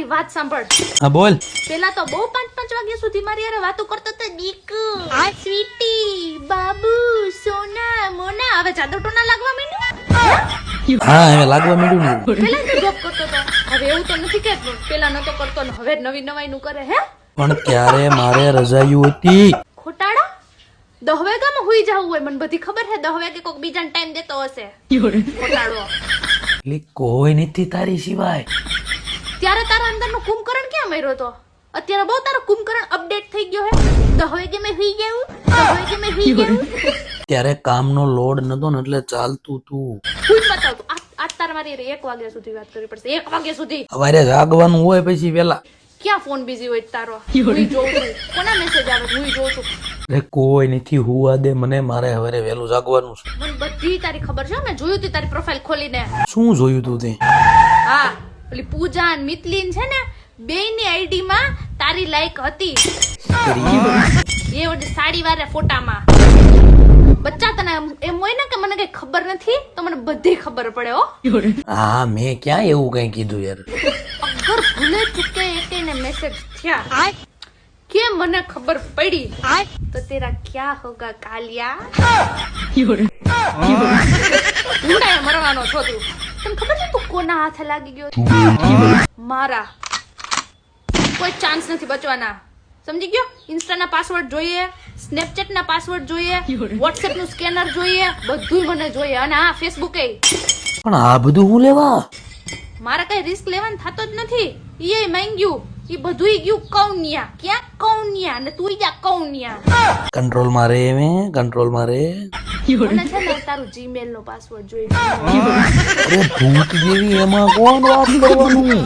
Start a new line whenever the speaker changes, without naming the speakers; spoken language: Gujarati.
મારી વાત સાંભળ.
હા બોલ.
પેલા તો બહુ પાંચ પાંચ વાગ્યા સુધી મારી યાર વાતો કરતો તો દીકુ. સ્વીટી બાબુ સોના મોના હવે જાદુ ટોના લાગવા માંડ્યું?
હા હવે લાગવા માંડ્યું ને.
પેલા તો જોબ કરતો તો. હવે એવું તો નથી કે પેલા નતો કરતો ને હવે નવી નવાઈ નું કરે હે?
પણ ત્યારે મારે રજાયું હતી?
ખોટાડા? દહ વાગ્યામાં હુઈ જવું હોય મને બધી ખબર છે. દહ વાગે કોઈક બીજાને ટાઈમ દેતો હશે. ખોટાડો.
એટલે કોઈ નથી તારી સિવાય.
ત્યારે તારા અંદરનો કુંભકરણ ક્યાં મર્યો તો? અત્યારે બહુ તારો કુંભકરણ અપડેટ થઈ ગયો હે. તો હવે કે મેં હુઈ ગયું? હવે કે મેં હુઈ ગયું?
ત્યારે કામનો લોડ નતો ને એટલે ચાલતું તું.
હુઈ બતાવતું આ આજ તારે મારી એક વાગ્યા સુધી વાત કરવી પડશે. એક વાગ્યા સુધી.
સવારે જાગવાનું હોય પછી વેલા.
ક્યાં ફોન બિઝી હોય તારો? હું જોઉં છું. કોના મેસેજ આવે? હું જોઉં છું.
અરે કોઈ નથી હુવા દે મને મારે હવે વહેલું જાગવાનું છે.
મને બધી તારી ખબર છે મેં જોયું તું તારી પ્રોફાઇલ ખોલીને.
શું જોયું તું તે?
હા. પેલી પૂજા અને મિતલીન છે ને બેયની આઈડી માં તારી લાઈક હતી. એ ઓલી સાડી વાળા ફોટામાં. બચ્ચા તને એમ- હોય ને કે મને કઈ ખબર નથી તો મને બધી ખબર પડે હો.
હા મેં ક્યાં એવું કઈ કીધું યાર?
અગર ભૂલે ચૂકે એકેને મેસેજ થયા કે મને ખબર પડી? તો તેરા ક્યાં હોગા કાલિયા? યોડે કાંઈ મરવાનો છો તું. તને ખબર છે તું કોના હાથ લાગી ગયો મારા. કોઈ ચાન્સ નથી બચવાના. સમજી ગયો? ઇન્સ્ટાના પાસવર્ડ જોઈએ સ્નેપચેટ ના પાસવર્ડ જોઈએ વોટ્સએપનું સ્કેનર જોઈએ બધું મને જોઈએ. અને હા ફેસબુક
પણ આ બધું હું લેવા?
મારે કઈ રિસ્ક લેવાનું થતો જ નથી. એ માંગ્યું. ઈ બધું ગયું કૌન્યા. ક્યાં કૌન્યા? ને તું જા કૌન્યા.
કંટ્રોલ મારે મેં કંટ્રોલ મારે.
મને છે ને તારું જીમેલ નો પાસવર્ડ જોઈએ
ભૂત જેવી એમાં કોણ વાત કરવાનું?